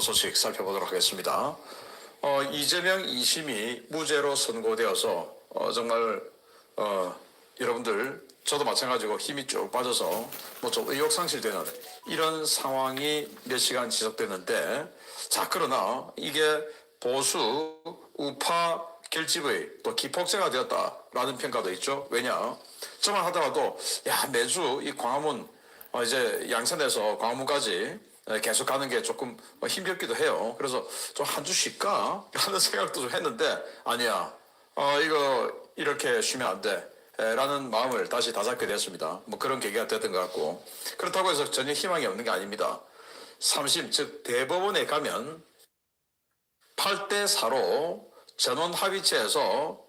소식 살펴보도록 하겠습니다. 어, 이재명 2심이 무죄로 선고되어서 어, 정말 어, 여러분들 저도 마찬가지고 힘이 쭉 빠져서 뭐 좀 의욕 상실되는 이런 상황이 몇 시간 지속됐는데 자 그러나 이게 보수 우파 결집의 또 기폭제가 되었다라는 평가도 있죠. 왜냐 저만 하더라도 야 매주 이 광화문 어, 이제 양산에서 광화문까지 계속 가는 게 조금 힘겹기도 해요. 그래서 좀 한 주 쉴까? 라는 생각도 좀 했는데, 아니야. 어, 이거 이렇게 쉬면 안 돼. 에, 라는 마음을 다시 다잡게 됐습니다. 뭐 그런 계기가 됐던 것 같고. 그렇다고 해서 전혀 희망이 없는 게 아닙니다. 3심, 즉, 대법원에 가면 8대 4로 전원 합의체에서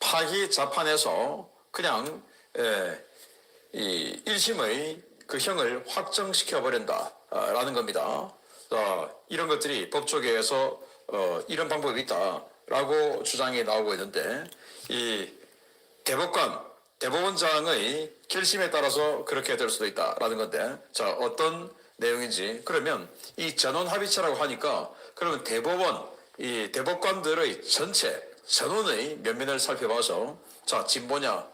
파기 자판에서 그냥, 에, 이 1심의 그 형을 확정시켜 버린다 라는 겁니다. 어, 이런 것들이 법조계에서 어, 이런 방법이 있다라고 주장이 나오고 있는데 이 대법관 대법원장의 결심에 따라서 그렇게 될 수도 있다라는 건데 자 어떤 내용인지 그러면 이 전원 합의체라고 하니까 그러면 대법원 이 대법관들의 전체 전원의 면면을 살펴봐서 자 진보냐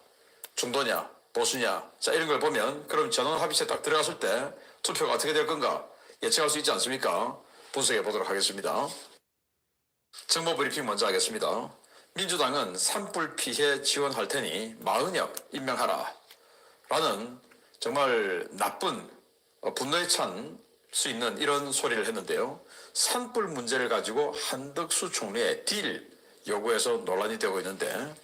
중도냐 보수냐 자 이런 걸 보면 그럼 전원 합의체 딱 들어갔을 때 투표가 어떻게 될 건가 예측할 수 있지 않습니까? 분석해 보도록 하겠습니다. 정보 브리핑 먼저 하겠습니다. 민주당은 산불 피해 지원할 테니 마은혁 임명하라 라는 정말 나쁜 어, 분노에 찬 수 있는 이런 소리를 했는데요. 산불 문제를 가지고 한덕수 총리의 딜 요구해서 논란이 되고 있는데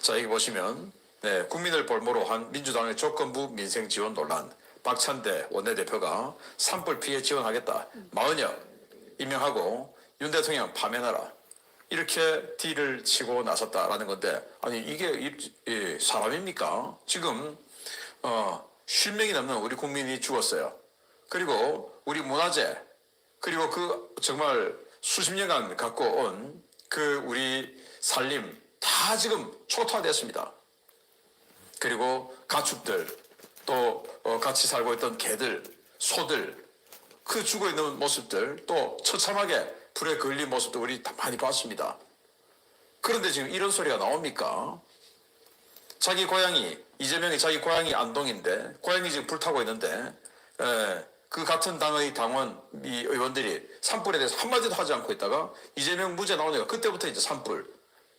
자 여기 보시면 네, 국민을 볼모로 한 민주당의 조건부 민생 지원 논란. 박찬대 원내대표가 산불 피해 지원하겠다. 마은혁 임명하고 윤 대통령 파면하라. 이렇게 딜을 치고 나섰다라는 건데 아니 이게 사람입니까? 지금 어, 10명이 넘는 우리 국민이 죽었어요. 그리고 우리 문화재 그리고 그 정말 수십 년간 갖고 온 그 우리 살림 다 지금 초토화됐습니다. 그리고 가축들 또 어, 같이 살고 있던 개들, 소들 그 죽어 있는 모습들 또 처참하게 불에 걸린 모습도 우리 다 많이 봤습니다. 그런데 지금 이런 소리가 나옵니까? 자기 고향이 이재명이 자기 고향이 안동인데 고향이 지금 불타고 있는데 에, 그 같은 당의 당원 이 의원들이 산불에 대해서 한마디도 하지 않고 있다가 이재명 무죄 나오니까 그때부터 이제 산불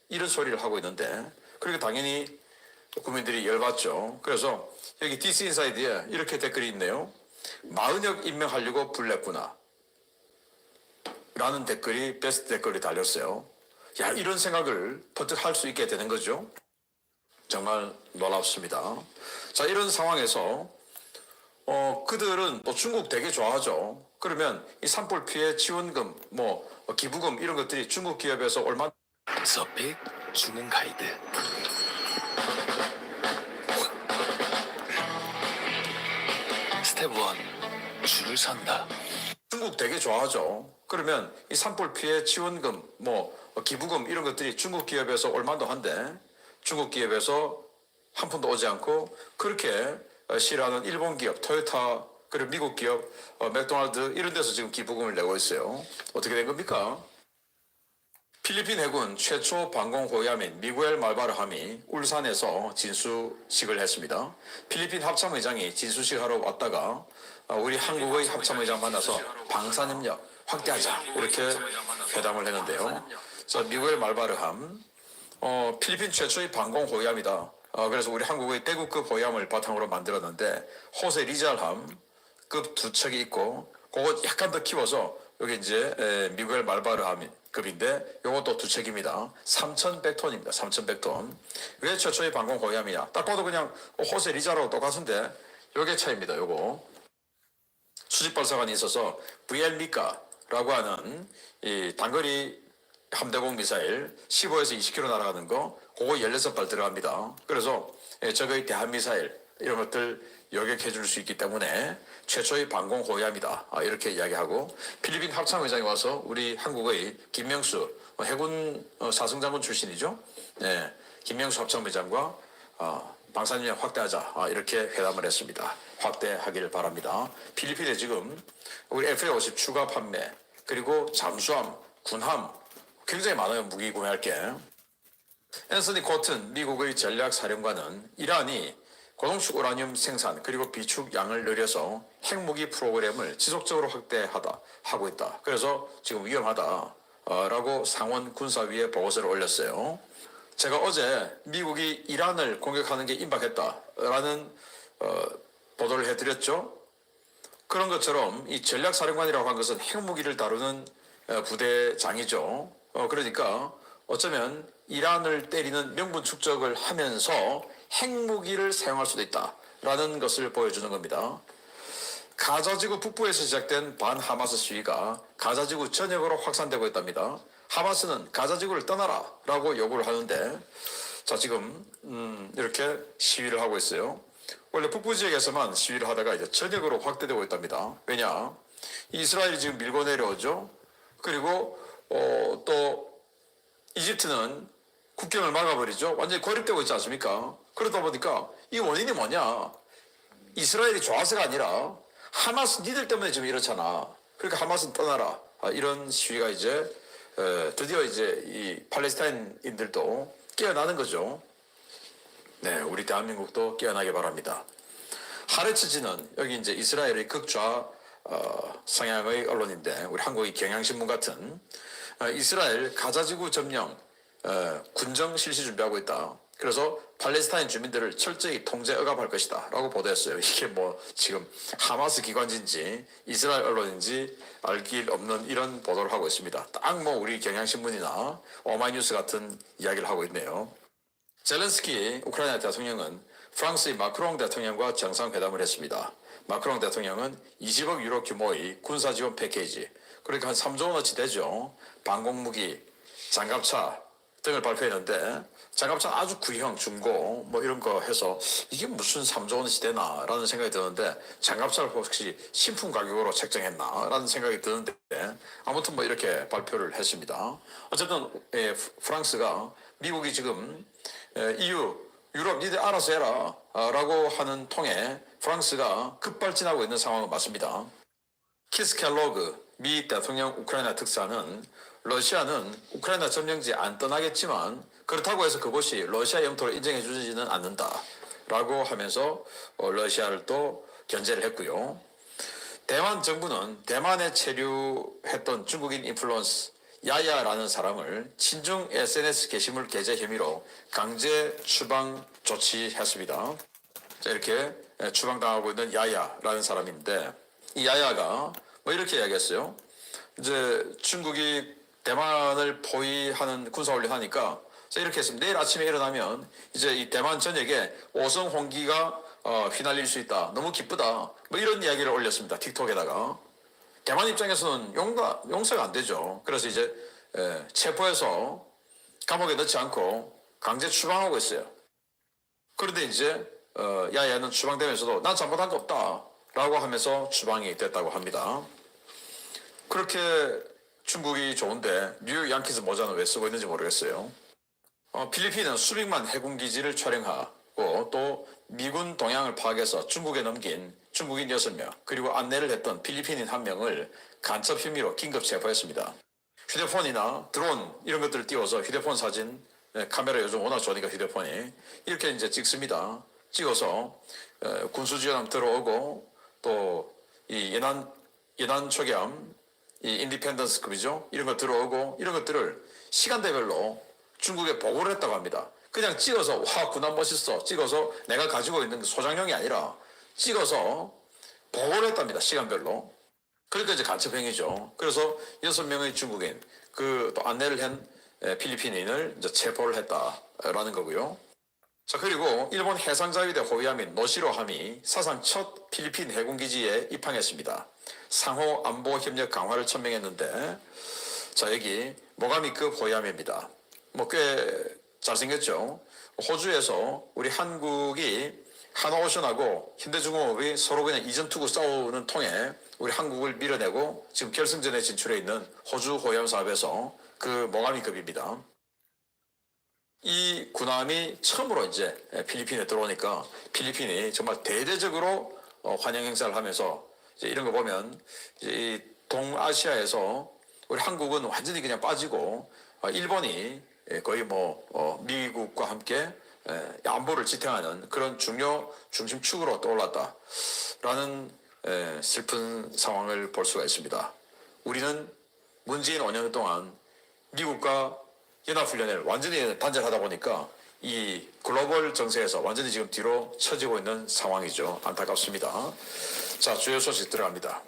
이런 소리를 하고 있는데 그러니까 당연히 국민들이 열받죠. 그래서 여기 디스 인사이드에 이렇게 댓글이 있네요. 마은혁 임명하려고 불냈구나. 라는 댓글이 베스트 댓글이 달렸어요. 야, 이런 생각을 퍼뜩 할 수 있게 되는 거죠. 정말 놀랍습니다. 자, 이런 상황에서 어, 그들은 또 중국 되게 좋아하죠. 그러면 이 산불 피해 지원금, 뭐 어, 기부금 이런 것들이 중국 기업에서 얼마 서픽 주문 가이드 스텝 1 줄을 선다 중국 되게 좋아하죠. 그러면 이 산불 피해 지원금, 뭐 어, 기부금 이런 것들이 중국 기업에서 얼마도 한데 중국 기업에서 한 푼도 오지 않고 그렇게 어, 싫어하는 일본 기업, 토요타 그리고 미국 기업, 어, 맥도날드 이런 데서 지금 기부금을 내고 있어요. 어떻게 된 겁니까? 필리핀 해군 최초 방공 호위함인 미구엘 말바르함이 울산에서 진수식을 했습니다. 필리핀 합참의장이 진수식 하러 왔다가 어, 우리 한국의 합참의장 만나서 방산협력 확대하자 이렇게 회담을 했는데요. 자, 미구엘 말바르함 어, 필리핀 최초의 방공 호위함이다. 어, 그래서 우리 한국의 대구급 호위함을 바탕으로 만들었는데 호세 리잘함급 두 척이 있고 그거 약간 더 키워서 여기 이제 에, 미구엘 말바르함 급인데 요것도 두 척입니다. 3,100톤입니다. 3,100톤. 왜 최초의 방공 호위함이냐? 딱 봐도 그냥 호세 리자라고 똑같은데 요게 차이입니다. 요거. 수직 발사관이 있어서 VL미카라고 하는 이 단거리 함대공 미사일 15에서 20km 날아가는 거 그거 16발 들어갑니다. 그래서 예, 적의 대한 미사일 이런 것들 요격해 줄 수 있기 때문에 최초의 방공 호위함이다. 아, 이렇게 이야기하고 필리핀 합참의장이 와서 우리 한국의 김명수 어, 해군 어, 사승장군 출신이죠. 네, 김명수 합참의장과 어, 방사능력 확대하자 아, 이렇게 회담을 했습니다. 확대하기를 바랍니다. 필리핀에 지금 우리 FA50 추가 판매 그리고 잠수함, 군함 굉장히 많아요 무기 구매할 게. 앤서니 코튼 미국의 전략사령관은 이란이 고농축 우라늄 생산 그리고 비축 양을 늘려서 핵무기 프로그램을 지속적으로 확대하다 하고 있다. 그래서 지금 위험하다라고 상원 군사위에 보고서를 올렸어요. 제가 어제 미국이 이란을 공격하는 게 임박했다라는 어, 보도를 해드렸죠. 그런 것처럼 이 전략사령관이라고 한 것은 핵무기를 다루는 어, 부대장이죠. 어, 그러니까 어쩌면 이란을 때리는 명분 축적을 하면서 핵무기를 사용할 수도 있다라는 것을 보여주는 겁니다. 가자지구 북부에서 시작된 반 하마스 시위가 가자지구 전역으로 확산되고 있답니다. 하마스는 가자지구를 떠나라라고 요구를 하는데 자 지금 음, 이렇게 시위를 하고 있어요. 원래 북부 지역에서만 시위를 하다가 이제 전역으로 확대되고 있답니다. 왜냐? 이스라엘이 지금 밀고 내려오죠. 그리고 어, 또 이집트는 국경을 막아버리죠. 완전히 고립되고 있지 않습니까? 그러다 보니까 이 원인이 뭐냐? 이스라엘이 좋아서가 아니라 하마스 니들 때문에 지금 이렇잖아. 그러니까 하마스는 떠나라. 아, 이런 시위가 이제 에, 드디어 이제 이 팔레스타인인들도 깨어나는 거죠. 네, 우리 대한민국도 깨어나기 바랍니다. 하레츠지는 여기 이제 이스라엘의 극좌 어, 성향의 언론인데 우리 한국의 경향신문 같은 어, 이스라엘 가자지구 점령 어, 군정 실시 준비하고 있다. 그래서 팔레스타인 주민들을 철저히 통제 억압할 것이다 라고 보도했어요. 이게 뭐 지금 하마스 기관지인지 이스라엘 언론인지 알 길 없는 이런 보도를 하고 있습니다. 딱 뭐 우리 경향신문이나 오마이뉴스 같은 이야기를 하고 있네요. 젤렌스키 우크라이나 대통령은 프랑스의 마크롱 대통령과 정상회담을 했습니다. 마크롱 대통령은 20억 유로 규모의 군사 지원 패키지, 그러니까 한 3조 원어치 되죠. 방공무기, 장갑차 등을 발표했는데 장갑차 아주 구형, 중고 뭐 이런 거 해서 이게 무슨 3조 원어치 되나라는 생각이 드는데 장갑차를 혹시 신품 가격으로 책정했나라는 생각이 드는데 아무튼 뭐 이렇게 발표를 했습니다. 어쨌든 예, 프랑스가 미국이 지금 에, EU, 유럽 니들 알아서 해라 아, 라고 하는 통에 프랑스가 급발진하고 있는 상황은 맞습니다. 키스 켈로그 미 대통령 우크라이나 특사는 러시아는 우크라이나 점령지 안 떠나겠지만 그렇다고 해서 그곳이 러시아 영토로 인정해 주지는 않는다 라고 하면서 어, 러시아를 또 견제를 했고요. 대만 정부는 대만에 체류했던 중국인 인플루언스 야야라는 사람을 친중 SNS 게시물 게재 혐의로 강제 추방 조치했습니다. 자, 이렇게 추방당하고 있는 야야라는 사람인데 이 야야가 뭐 이렇게 이야기했어요. 이제 중국이 대만을 포위하는 군사훈련 하니까 자, 이렇게 했습니다. 내일 아침에 일어나면 이제 이 대만 전역에 오성 홍기가 어, 휘날릴 수 있다. 너무 기쁘다. 뭐 이런 이야기를 올렸습니다. 틱톡에다가. 대만 입장에서는 용가, 용서가 안 되죠. 그래서 이제 에, 체포해서 감옥에 넣지 않고 강제 추방하고 있어요. 그런데 이제 어, 야야는 추방되면서도 난 잘못한 거 없다 라고 하면서 추방이 됐다고 합니다. 그렇게 중국이 좋은데 뉴욕 양키즈 모자는 왜 쓰고 있는지 모르겠어요. 어, 필리핀은 수백만 해군 기지를 촬영하고 또 미군 동향을 파악해서 중국에 넘긴 중국인 6명 그리고 안내를 했던 필리핀인 한 명을 간첩 혐의로 긴급 체포했습니다. 휴대폰이나 드론 이런 것들을 띄워서 휴대폰 사진 네, 카메라 요즘 워낙 좋으니까 휴대폰이 이렇게 이제 찍습니다. 찍어서 에, 군수지원함 들어오고 또 이 예난 예난 초기함 이 인디펜던스 급이죠 이런 거 들어오고 이런 것들을 시간대별로 중국에 보고를 했다고 합니다. 그냥 찍어서 와 군함 멋있어 찍어서 내가 가지고 있는 그 소장용이 아니라 찍어서 보고를 했답니다. 시간별로. 그러니까 이제 간첩행위죠. 그래서 여섯 명의 중국인 그 또 안내를 한 에, 필리핀인을 이제 체포를 했다라는 거고요. 자 그리고 일본 해상자위대 호위함인 노시로함이 사상 첫 필리핀 해군기지에 입항했습니다. 상호 안보 협력 강화를 천명했는데 자 여기 모가미급 호위함입니다. 뭐 꽤 잘생겼죠. 호주에서 우리 한국이 한오션하고 현대중공업이 서로 그냥 이전 투구 싸우는 통에 우리 한국을 밀어내고 지금 결승전에 진출해 있는 호주 호위함 사업에서 그 모가미급입니다. 이 군함이 처음으로 이제 필리핀에 들어오니까 필리핀이 정말 대대적으로 어, 환영 행사를 하면서 이제 이런 거 보면 이 동아시아에서 우리 한국은 완전히 그냥 빠지고 어, 일본이 예, 거의 뭐 어, 미국과 함께 예, 안보를 지탱하는 그런 중요 중심축으로 떠올랐다라는 예, 슬픈 상황을 볼 수가 있습니다. 우리는 문재인 5년 동안 미국과 연합훈련을 완전히 단절하다 보니까 이 글로벌 정세에서 완전히 지금 뒤로 처지고 있는 상황이죠. 안타깝습니다. 자, 주요 소식 들어갑니다.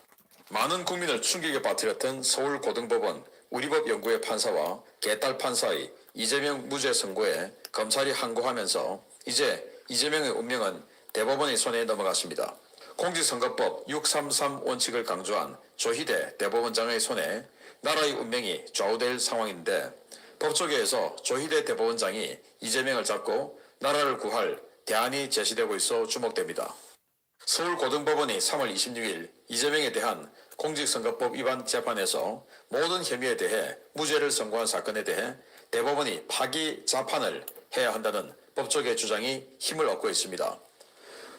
많은 국민을 충격에 빠뜨렸던 서울고등법원 우리법 연구회 판사와 개딸 판사의 이재명 무죄 선고에 검찰이 항고하면서 이제 이재명의 운명은 대법원의 손에 넘어갔습니다. 공직선거법 633 원칙을 강조한 조희대 대법원장의 손에 나라의 운명이 좌우될 상황인데 법조계에서 조희대 대법원장이 이재명을 잡고 나라를 구할 대안이 제시되고 있어 주목됩니다. 서울고등법원이 3월 26일 이재명에 대한 공직선거법 위반 재판에서 모든 혐의에 대해 무죄를 선고한 사건에 대해 대법원이 파기 자판을 해야 한다는 법조계 주장이 힘을 얻고 있습니다.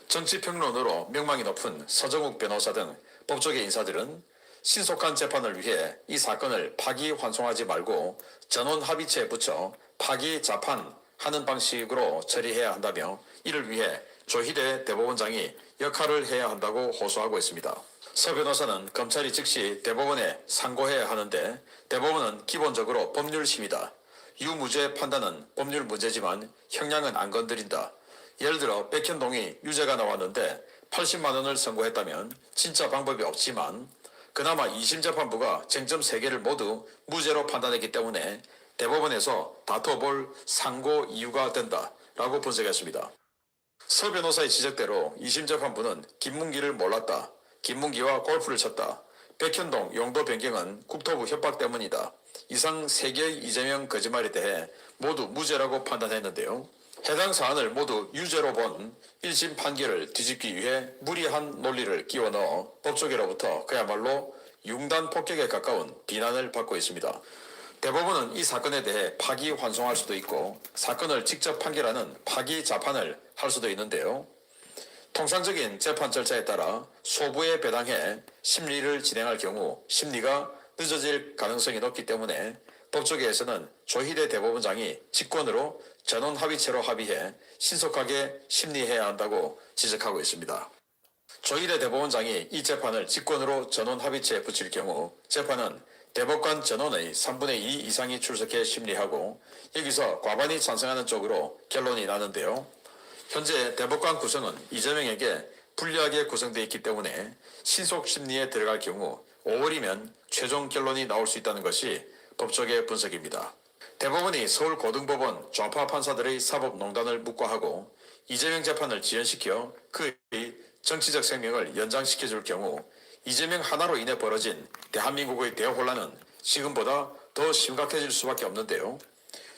정치평론으로 명망이 높은 서정욱 변호사 등 법조계 인사들은 신속한 재판을 위해 이 사건을 파기환송하지 말고 전원 합의체에 붙여 파기 자판하는 방식으로 처리해야 한다며 이를 위해 조희대 대법원장이 역할을 해야 한다고 호소하고 있습니다. 서 변호사는 검찰이 즉시 대법원에 상고해야 하는데 대법원은 기본적으로 법률심이다. 유무죄 판단은 법률 문제지만 형량은 안 건드린다. 예를 들어 백현동이 유죄가 나왔는데 80만 원을 선고했다면 진짜 방법이 없지만 그나마 2심 재판부가 쟁점 3개를 모두 무죄로 판단했기 때문에 대법원에서 다퉈볼 상고 이유가 된다라고 분석했습니다. 서 변호사의 지적대로 2심 재판부는 김문기를 몰랐다. 김문기와 골프를 쳤다. 백현동 용도 변경은 국토부 협박 때문이다. 이상 3개의 이재명 거짓말에 대해 모두 무죄라고 판단했는데요. 해당 사안을 모두 유죄로 본 1심 판결을 뒤집기 위해 무리한 논리를 끼워 넣어 법조계로부터 그야말로 융단 폭격에 가까운 비난을 받고 있습니다. 대법원은 이 사건에 대해 파기 환송할 수도 있고 사건을 직접 판결하는 파기 자판을 할 수도 있는데요. 통상적인 재판 절차에 따라 소부에 배당해 심리를 진행할 경우 심리가 늦어질 가능성이 높기 때문에 법조계에서는 조희대 대법원장이 직권으로 전원 합의체로 합의해 신속하게 심리해야 한다고 지적하고 있습니다. 조희대 대법원장이 이 재판을 직권으로 전원 합의체에 붙일 경우 재판은 대법관 전원의 3분의 2 이상이 출석해 심리하고 여기서 과반이 찬성하는 쪽으로 결론이 나는데요. 현재 대법관 구성은 이재명에게 불리하게 구성되어 있기 때문에 신속 심리에 들어갈 경우 5월이면 최종 결론이 나올 수 있다는 것이 법조계 분석입니다. 대법원이 서울고등법원 좌파 판사들의 사법농단을 묵과하고 이재명 재판을 지연시켜 그의 정치적 생명을 연장시켜 줄 경우 이재명 하나로 인해 벌어진 대한민국의 대혼란은 지금보다 더 심각해질 수밖에 없는데요.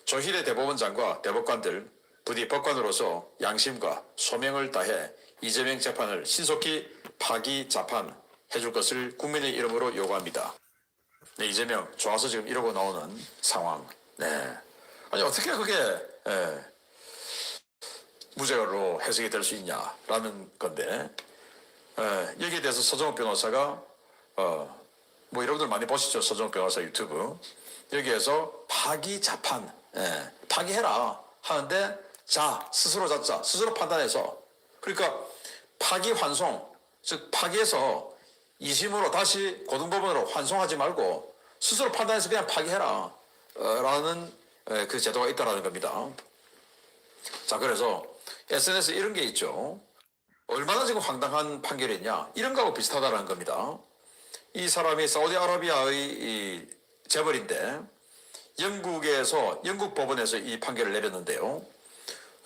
조희대 대법원장과 대법관들 부디 법관으로서 양심과 소명을 다해 이재명 재판을 신속히 파기 자판 해줄 것을 국민의 이름으로 요구합니다. 네, 이재명 좋아서 지금 이러고 나오는 상황. 네. 아니 어떻게 그게 예, 무죄로 해석이 될 수 있냐라는 건데 예, 여기에 대해서 서정욱 변호사가 어, 뭐 여러분들 많이 보시죠. 서정욱 변호사 유튜브. 여기에서 파기 자판 예, 파기해라 하는데 자 스스로 잡자 스스로 판단해서. 그러니까 파기 환송 즉 파기해서 이심으로 다시 고등법원으로 환송하지 말고 스스로 판단해서 그냥 파기해라. 어, 라는 에, 그 제도가 있다라는 겁니다. 자 그래서 SNS 에 이런 게 있죠. 얼마나 지금 황당한 판결이냐 이런 거하고 비슷하다라는 겁니다. 이 사람이 사우디아라비아의 이 재벌인데 영국에서 영국 법원에서 이 판결을 내렸는데요.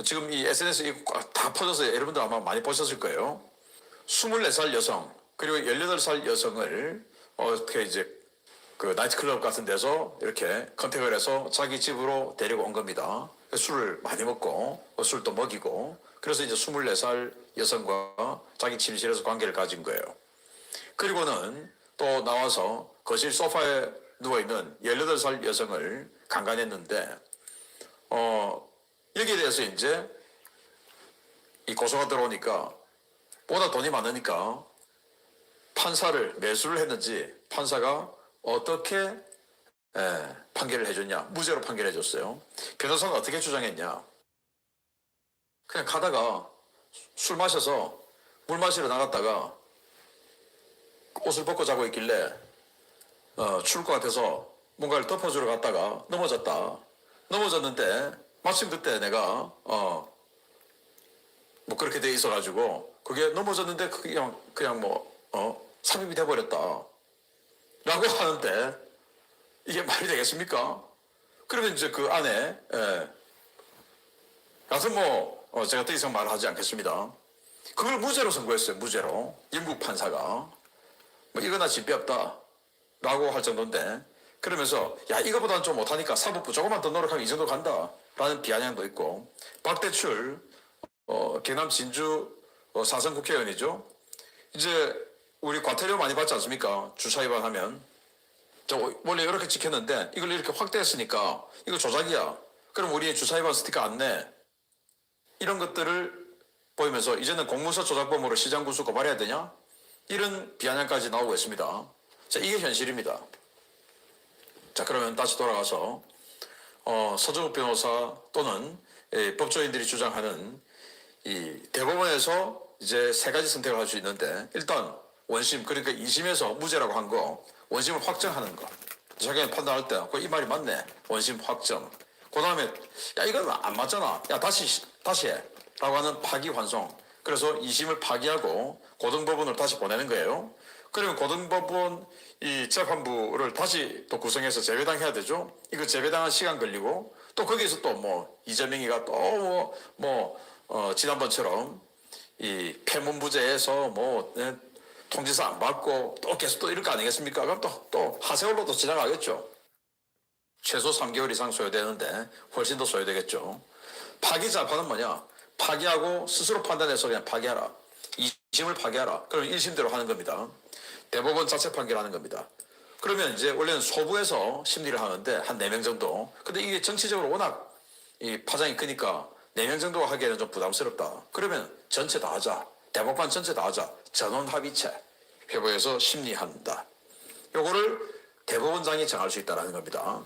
지금 이 SNS 다 퍼져서 여러분들 아마 많이 보셨을 거예요. 24살 여성 그리고 18살 여성을 어떻게 이제 그 나이트클럽 같은 데서 이렇게 컨택을 해서 자기 집으로 데리고 온 겁니다. 술을 많이 먹고 어, 술도 먹이고 그래서 이제 24살 여성과 자기 침실에서 관계를 가진 거예요. 그리고는 또 나와서 거실 소파에 누워있는 18살 여성을 강간했는데 어 여기에 대해서 이제 이 고소가 들어오니까 보다 돈이 많으니까 판사를 매수를 했는지 판사가 어떻게 예, 판결을 해줬냐? 무죄로 판결해줬어요. 변호사가 어떻게 주장했냐? 그냥 가다가 술 마셔서 물 마시러 나갔다가 옷을 벗고 자고 있길래 어, 추울 것 같아서 뭔가를 덮어주러 갔다가 넘어졌다. 넘어졌는데 마침 그때 내가 어, 뭐 그렇게 돼 있어가지고 그게 넘어졌는데 그냥 그냥 뭐 어, 삽입이 돼버렸다. 라고 하는데 이게 말이 되겠습니까? 그러면 이제 그 안에 예. 여하튼 뭐 어, 제가 더 이상 말하지 않겠습니다. 그걸 무죄로 선고했어요. 무죄로 영국 판사가 뭐 이거나 진배 없다 라고 할 정도인데 그러면서 야 이거보다는 좀 못하니까 사법부 조금만 더 노력하면 이 정도 간다 라는 비아냥도 있고 박대출 어, 경남 진주 어, 사선 국회의원이죠. 이제 우리 과태료 많이 받지 않습니까? 주차 위반하면 저 원래 이렇게 찍혔는데 이걸 이렇게 확대했으니까 이거 조작이야. 그럼 우리 주차 위반 스티커 안 내. 이런 것들을 보이면서 이제는 공문서 조작범으로 시장 구수 고발해야 되냐? 이런 비아냥까지 나오고 있습니다. 자, 이게 현실입니다. 자, 그러면 다시 돌아가서 어, 서정욱 변호사 또는 예, 법조인들이 주장하는 이 대법원에서 이제 세 가지 선택을 할 수 있는데 일단 원심 그러니까 2심에서 무죄라고 한 거 원심을 확정하는 거. 자기가 판단할 때 그 이 말이 맞네. 원심 확정. 그 다음에 야 이건 안 맞잖아. 야 다시 다시 해 라고 하는 파기환송. 그래서 2심을 파기하고 고등법원을 다시 보내는 거예요. 그러면 고등법원 이 재판부를 다시 또 구성해서 재배당해야 되죠. 이거 재배당한 시간 걸리고 또 거기에서 또 뭐 이재명이가 또뭐 어, 지난번처럼 이 폐문부제에서 뭐 예, 통지서 안 받고 또 계속 또 이럴 거 아니겠습니까? 그럼 또, 또 하세월로 도 지나가겠죠. 최소 3개월 이상 소요되는데 훨씬 더 소요되겠죠. 파기 재판은 뭐냐? 파기하고 스스로 판단해서 그냥 파기하라. 2심을 파기하라. 그럼 1심대로 하는 겁니다. 대법원 자체 판결하는 겁니다. 그러면 이제 원래는 소부에서 심리를 하는데 한 4명 정도. 근데 이게 정치적으로 워낙 이 파장이 크니까 4명 정도가 하기에는 좀 부담스럽다. 그러면 전체 다 하자. 대법관 전체 다 하자. 전원 합의체. 회부에서 심리한다. 요거를 대법원장이 정할 수 있다라는 겁니다.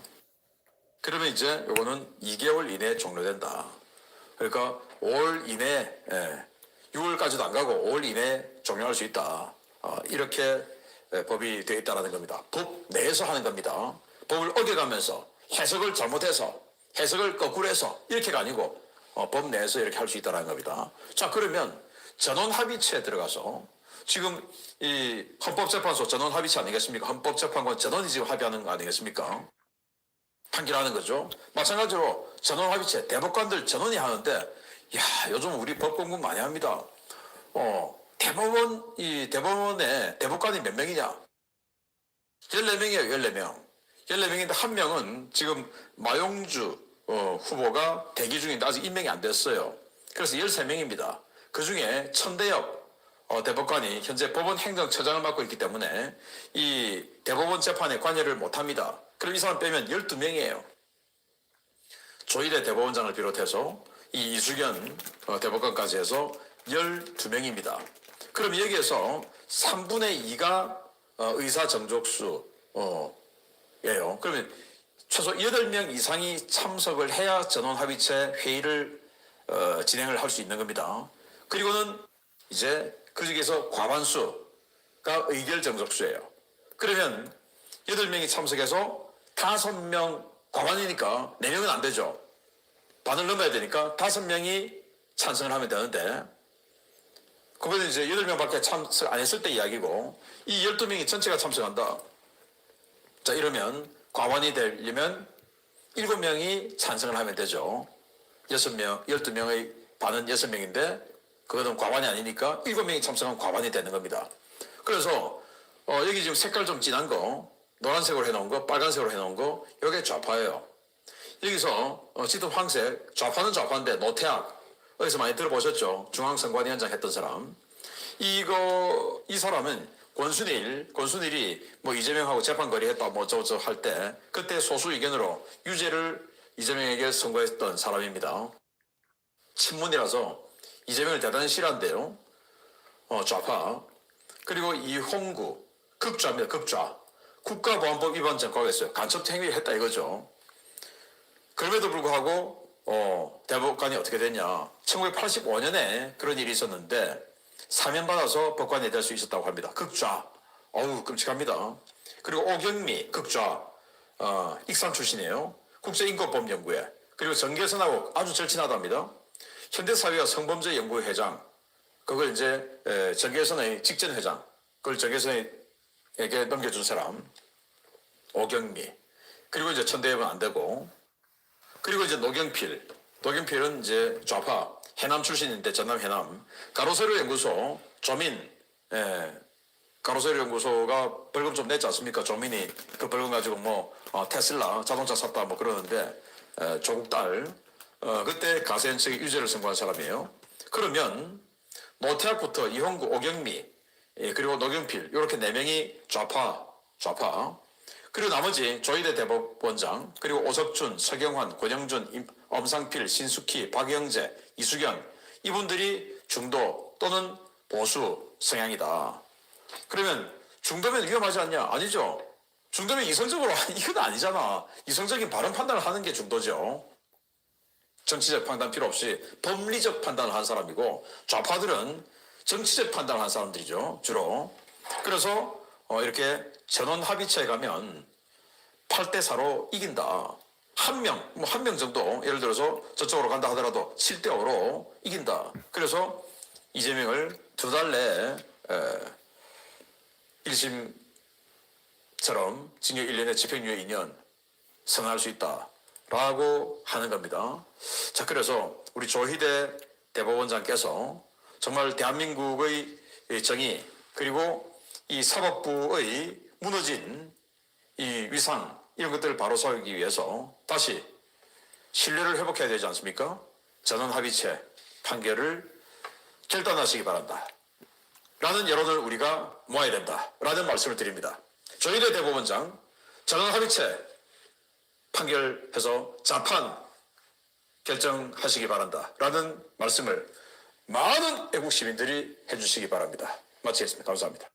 그러면 이제 요거는 2개월 이내에 종료된다. 그러니까 5월 이내에, 예, 6월까지도 안 가고 5월 이내에 종료할 수 있다. 어, 이렇게 예, 법이 되어 있다는 겁니다. 법 내에서 하는 겁니다. 법을 어겨가면서 해석을 잘못해서 해석을 거꾸로 해서 이렇게가 아니고 어, 법 내에서 이렇게 할 수 있다는 겁니다. 자 그러면 전원 합의체에 들어가서 지금 이 헌법재판소 전원 합의체 아니겠습니까? 헌법재판관 전원이 지금 합의하는 거 아니겠습니까? 판결하는 거죠. 마찬가지로 전원 합의체 대법관들 전원이 하는데 야 요즘 우리 법 공부 많이 합니다. 어 대법원 이 대법원에 대법관이 몇 명이냐? 14명이에요, 14명. 14명인데 한 명은 지금 마용주 어, 후보가 대기 중인데 아직 임명이 안 됐어요. 그래서 13명입니다. 그 중에 천대엽 어, 대법관이 현재 법원 행정처장을 맡고 있기 때문에 이 대법원 재판에 관여를 못 합니다. 그럼 이 사람 빼면 12명이에요. 조일의 대법원장을 비롯해서 이 이수견 어, 대법관까지 해서 12명입니다. 그럼 여기에서 3분의 2가 어, 의사 정족수 어, 예요. 그러면 최소 8명 이상이 참석을 해야 전원 합의체 회의를 어, 진행을 할 수 있는 겁니다. 그리고는 이제 그 중에서 과반수가 의결 정족수예요. 그러면 8명이 참석해서 5명 과반이니까 4명은 안 되죠. 반을 넘어야 되니까 5명이 찬성을 하면 되는데 그거는 이제 8명밖에 참석 안 했을 때 이야기고 이 12명이 전체가 참석한다. 자 이러면 과반이 되려면 7명이 찬성을 하면 되죠. 6명, 12명의 반은 6명인데 그거는 과반이 아니니까 7명이 참석하면 과반이 되는 겁니다. 그래서 어, 여기 지금 색깔 좀 진한 거 노란색으로 해놓은 거 빨간색으로 해놓은 거 이게 좌파예요. 여기서 어, 짙은 황색 좌파는 좌파인데 노태악 어디서 많이 들어보셨죠? 중앙선관위원장 했던 사람. 이거 이 사람은 권순일 권순일이 뭐 이재명하고 재판거리 했다 뭐 저저 할 때 그때 소수 의견으로 유죄를 이재명에게 선고했던 사람입니다. 친문이라서 이재명을 대단히 싫어한대요. 어, 좌파. 그리고 이홍구 극좌입니다. 극좌. 국가보안법 위반 전과가 있어요. 간첩 행위를 했다 이거죠. 그럼에도 불구하고 어, 대법관이 어떻게 됐냐? 1985년에 그런 일이 있었는데 사면 받아서 법관이 될 수 있었다고 합니다. 극좌. 어우 끔찍합니다. 그리고 오경미 극좌. 어, 익산 출신이에요. 국제인권법연구회. 그리고 정계선하고 아주 절친하답니다. 현대사회와 성범죄 연구회 회장. 그걸 이제 에, 정계선의 직전 회장. 그걸 정계선에게 넘겨준 사람. 오경미. 그리고 이제 천대엽은 안 되고. 그리고 이제 노경필. 노경필은 이제 좌파. 해남 출신인데 전남 해남. 가로세로 연구소 조민. 예, 가로세로 연구소가 벌금 좀 냈지 않습니까? 조민이 그 벌금 가지고 뭐 어, 테슬라 자동차 샀다 뭐 그러는데 에, 조국 딸. 어, 그때 가세현 측의 유죄를 선고한 사람이에요. 그러면 노태학부터 이홍구, 오경미, 예, 그리고 노경필 이렇게 네 명이 좌파, 좌파. 그리고 나머지 조희대 대법원장, 그리고 오석준, 서경환, 권영준, 임- 엄상필, 신숙희, 박영재, 이수경 이분들이 중도 또는 보수 성향이다. 그러면 중도면 위험하지 않냐? 아니죠. 중도면 이성적으로 이건 아니잖아. 이성적인 바른 판단을 하는 게 중도죠. 정치적 판단 필요 없이 법리적 판단을 한 사람이고 좌파들은 정치적 판단을 한 사람들이죠 주로. 그래서 어, 이렇게 전원 합의체에 가면 8대 4로 이긴다. 한 명, 뭐 한 명 정도 예를 들어서 저쪽으로 간다 하더라도 7대 5로 이긴다. 그래서 이재명을 두 달 내에 에, 1심처럼 징역 1년에 집행유예 2년 선언할 수 있다 라고 하는 겁니다. 자, 그래서 우리 조희대 대법원장께서 정말 대한민국의 이 정의 그리고 이 사법부의 무너진 이 위상 이런 것들을 바로 세우기 위해서 다시 신뢰를 회복해야 되지 않습니까? 전원 합의체 판결을 결단하시기 바란다. 라는 여론을 우리가 모아야 된다. 라는 말씀을 드립니다. 조희대 대법원장 전원 합의체 판결해서 자판 결정하시기 바란다. 라는 말씀을 많은 애국 시민들이 해주시기 바랍니다. 마치겠습니다. 감사합니다.